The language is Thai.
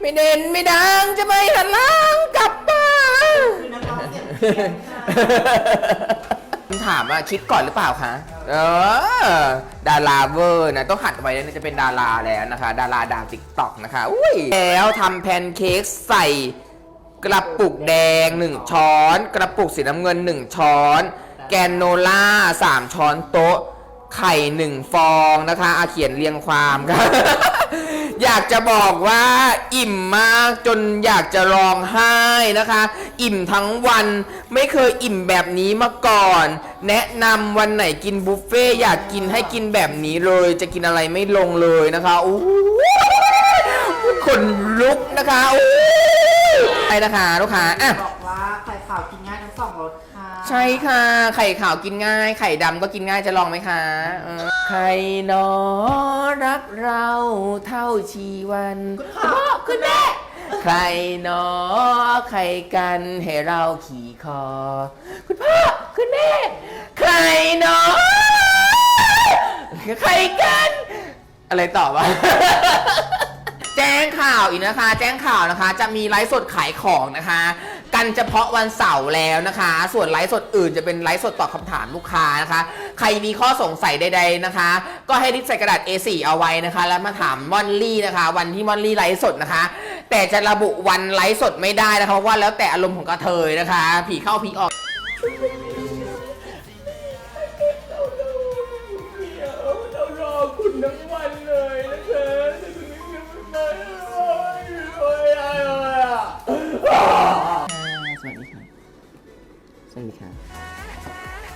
ไม่เด่นไม่ดังจะไม่หันหลังกลับบ้านคือนักร้องเสียงเพี้ยนค่ะถามว่าคิดก่อนหรือเปล่าคะ เออ ดาราเวอร์นะต้องหัดไว้นะจะเป็นดาราแล้วนะคะ ดาราดาวติ๊กต็อกนะคะ อุ้ย แล้วทำแพนเค้กใส่กระปุกแดง 1 ช้อน กระปุกสีน้ำเงิน 1 ช้อน แกนโนล่า 3 ช้อนโต๊ะ ไข่หนึ่งฟองนะคะอาเขียนเรียงความค่ะ อยากจะบอกว่าอิ่มมากจนอยากจะร้องไห้นะคะ อิ่มทั้งวันไม่เคยอิ่มแบบนี้มาก่อน แนะนำวันไหนกินบุฟเฟ่อยากกินให้กินแบบนี้เลย จะกินอะไรไม่ลงเลยนะคะอู้คนลุกนะคะอู้ไปนะคะลูกค้าอะบอกว่าไข่ขาวกินง่ายทั้งสองรส ใช่ค่ะ ไข่ขาวกินง่าย ไข่ดำก็กินง่ายจะลองไหมคะเออใครหนอรักเราเท่าชีวันคุณพ่อคุณแม่ ใครหนอใครกันให้เราขี่คอ คุณพ่อคุณแม่ ใครหนอใครกัน อะไรต่อวะ แจ้งข่าวอีกนะคะ แจ้งข่าวนะคะ จะมีไลฟ์สดขายของนะคะ กันเฉพาะวันเสาร์แล้วนะคะ ส่วนไลฟ์สดอื่นจะเป็นไลฟ์สดตอบคำถามลูกค้านะคะ ใครมีข้อสงสัยใด ๆนะคะ ก็ให้ริบใส่กระดาษ A4 เอาไว้นะคะ แล้วมาถามมอนลี่นะคะ วันที่มอนลี่ไลฟ์สดนะคะ แต่จะระบุวันไลฟ์สดไม่ได้นะคะเพราะว่าแล้วแต่อารมณ์ของกระเทยนะคะ ผีเข้าผีออก อะสวัส